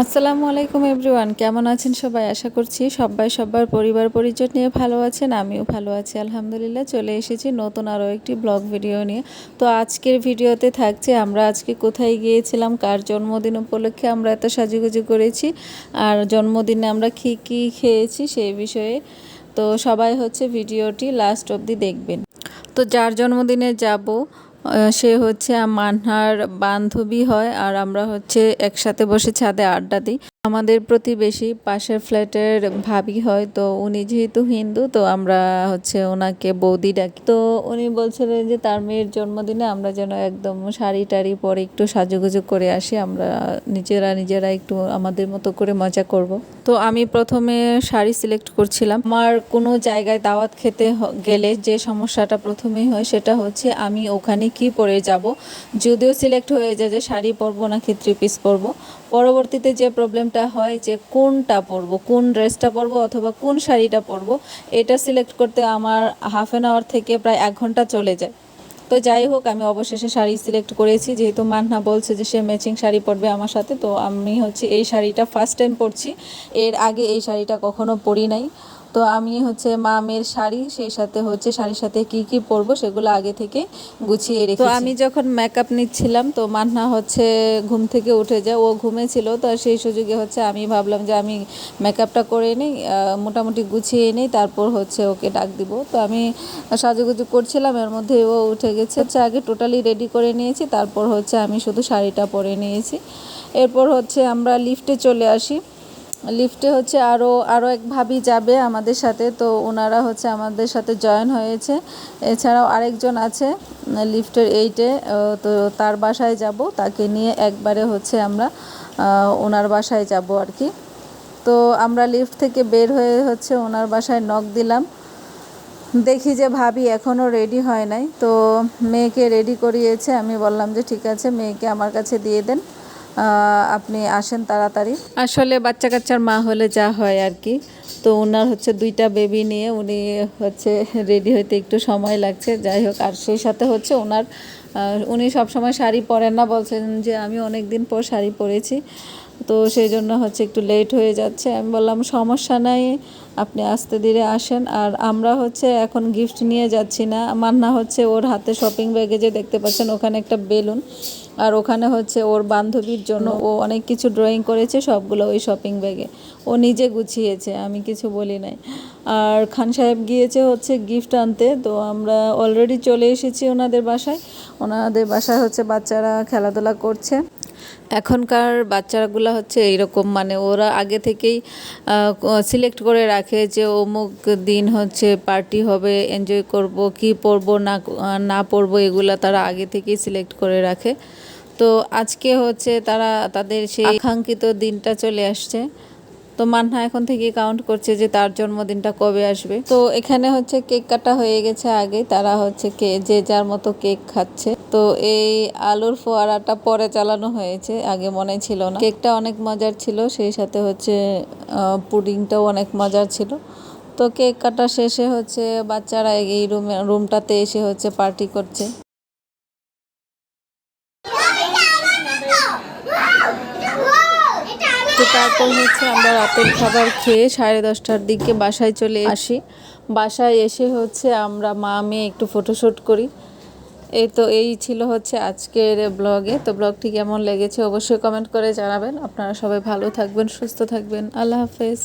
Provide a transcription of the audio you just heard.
আসসালামু আলাইকুম এভরিওয়ান, কেমন আছেন সবাই? আশা করছি সবাই সবার পরিবার পরিজন নিয়ে ভালো আছেন, আমিও ভালো আছি, আলহামদুলিল্লাহ। চলে এসেছি নতুন আরও একটি ব্লগ ভিডিও নিয়ে। তো আজকের ভিডিওতে থাকছে, আমরা আজকে কোথায় গিয়েছিলাম, কার জন্মদিন উপলক্ষে আমরা এত সাজুগুজু করেছি, আর জন্মদিনে আমরা কী কী খেয়েছি সেই বিষয়ে। তো সবাই হচ্ছে ভিডিওটি লাস্ট অবধি দেখবেন। তো যার জন্মদিনে যাব সে হচ্ছে মান্নার বান্ধবী হয় আর আমরা হচ্ছে একসাথে বসে ছাদে আড্ডা দিই। আমাদের প্রতিবেশী পাশের ফ্ল্যাটের ভাবি হয়, তো উনি যেহেতু হিন্দু, তো আমরা হচ্ছে ওনাকে বৌদি ডাকি। তো উনি বলছিলেন যে তার মেয়ের জন্মদিনে আমরা যেন একদম শাড়ি টাড়ি পরে একটু সাজুগুজু করে আসি, আমরা নিজেরা নিজেরা একটু আমাদের মতো করে মজা করব। তো আমি প্রথমে শাড়ি সিলেক্ট করছিলাম। আমার কোনো জায়গায় দাওয়াত খেতে গেলে যে সমস্যাটা প্রথমেই হয় সেটা হচ্ছে আমি ওখানে কি পরে যাব, যদিও সিলেক্ট হয়ে যায় যে শাড়ি পরবো নাকি থ্রি পিস পরবো। পরবর্তীতে যে প্রবলেমটা হয় যে কোনটা পরবো, কোন ড্রেসটা পরবো অথবা কোন শাড়িটা পরবো, এটা সিলেক্ট করতে আমার হাফ অ্যান আওয়ার থেকে প্রায় এক ঘণ্টা চলে যায়। তো যাই হোক, আমি অবশেষে শাড়ি সিলেক্ট করেছি। যেহেতু মান্না বলছে যে সে ম্যাচিং শাড়ি পরবে আমার সাথে, তো আমি হচ্ছে এই শাড়িটা ফার্স্ট টাইম পরছি। এর আগে এই শাড়িটা কখনো পরি নাই। তো আমি হচ্ছে মা মেয়ের শাড়ি সেই সাথে হচ্ছে শাড়ির সাথে কি কি পরবো সেগুলো আগে থেকে গুছিয়ে রেখে তো আমি যখন মেকআপ নিচ্ছিলাম তো মান্না হচ্ছে ঘুম থেকে উঠে যায় ও ঘুমেছিল তো সেই সুযোগে হচ্ছে আমি ভাবলাম যে আমি মেকআপটা করে নিই মোটামুটি গুছিয়ে নিই তারপর হচ্ছে ওকে ডাক দিব। তো আমি সাজুগুজু করছিলাম এর মধ্যে ও উঠে গেছে হচ্ছে আগে টোটালি রেডি করে নিয়েছি তারপর হচ্ছে আমি শুধু শাড়িটা পরে নিয়েছি। এরপর হচ্ছে আমরা লিফটে চলে আসি। লিফটে হচ্ছে আরও আরও এক ভাবি যাবে আমাদের সাথে, তো ওনারা হচ্ছে আমাদের সাথে জয়েন হয়েছে। এছাড়াও আরেকজন আছে, লিফটের এইটে তো তার বাসায় যাব, তাকে নিয়ে একবারে হচ্ছে আমরা ওনার বাসায় যাব আর কি। তো আমরা লিফট থেকে বের হয়ে হচ্ছে ওনার বাসায় নক দিলাম। দেখি যে ভাবি এখনও রেডি হয় নাই, তো মেয়েকে রেডি করিয়েছে। আমি বললাম যে ঠিক আছে, মেয়েকে আমার কাছে দিয়ে দেন। আপনি আসেন তাড়াতাড়ি। আসলে বাচ্চা কাচ্চার মা হলে যা হয় আর কি। তো ওনার হচ্ছে দুইটা বেবি নিয়ে উনি হচ্ছে রেডি হইতে একটু সময় লাগছে। যাই হোক, আর সেই সাথে হচ্ছে ওনার উনি সবসময় শাড়ি পরেন না। বলছেন যে, আমি অনেক দিন পর শাড়ি পরেছি। তো সেই জন্য হচ্ছে একটু লেট হয়ে যাচ্ছে। আমি বললাম সমস্যা নাই আপনি আস্তে ধীরে আসেন। আর আমরা হচ্ছে এখন গিফট নিয়ে যাচ্ছি না। মান্না হচ্ছে ওর হাতে শপিং ব্যাগে যে দেখতে পাচ্ছেন ওখানে একটা বেলুন। আর ওখানে হচ্ছে ওর বান্ধবীর জন্য ও অনেক কিছু ড্রয়িং করেছে সবগুলো ওই শপিং ব্যাগে ও নিজে গুছিয়েছে আমি কিছু বলি নাই। আর খান সাহেব গিয়েছে হচ্ছে গিফট আনতে তো আমরা অলরেডি চলে এসেছি ওনাদের বাসায়। ওনাদের বাসায় হচ্ছে বাচ্চারা খেলাধুলা করছে। এখনকার বাচ্চাগুলো হচ্ছে এইরকম মানে ওরা আগে থেকেই সিলেক্ট করে রাখে যে অমুক দিন হচ্ছে পার্টি হবে এনজয় করব, কি পরবো, না না পরবো, এগুলো তারা আগে থেকেই সিলেক্ট করে রাখে। তো আজকে হচ্ছে তারা, তাদের সেই আকাঙ্ক্ষিত দিনটা চলে আসছে। তো মান্না এখন থেকে কাউন্ট করছে যে তার জন্মদিনটা কবে আসবে। তো এখানে হচ্ছে কেক কাটা হয়ে গেছে আগে তারা হচ্ছে কে, যে যার মতো কেক খাচ্ছে। তো এই আলুর ফোয়ারাটা পরে চালানো হয়েছে, আগে মনে ছিল না। কেকটা অনেক মজার ছিল, সেই সাথে হচ্ছে পুডিংটাও অনেক মজার ছিল। তো কেক কাটা শেষে হচ্ছে বাচ্চারা এই রুমে রুমটাতে এসে হচ্ছে পার্টি করছে তো তারপর হচ্ছে আমরা রাতের খাবার খেয়ে সাড়ে দশটার দিকে বাসায় চলে আসি। বাসায় এসে হচ্ছে আমরা মা, মেয়ে একটু ফটোশ্যুট করি। এই তো এই ছিল হচ্ছে আজকের ব্লগে তো ব্লগটি কেমন লেগেছে অবশ্যই কমেন্ট করে জানাবেন। আপনারা সবাই ভালো থাকবেন, সুস্থ থাকবেন। আল্লাহ হাফেজ।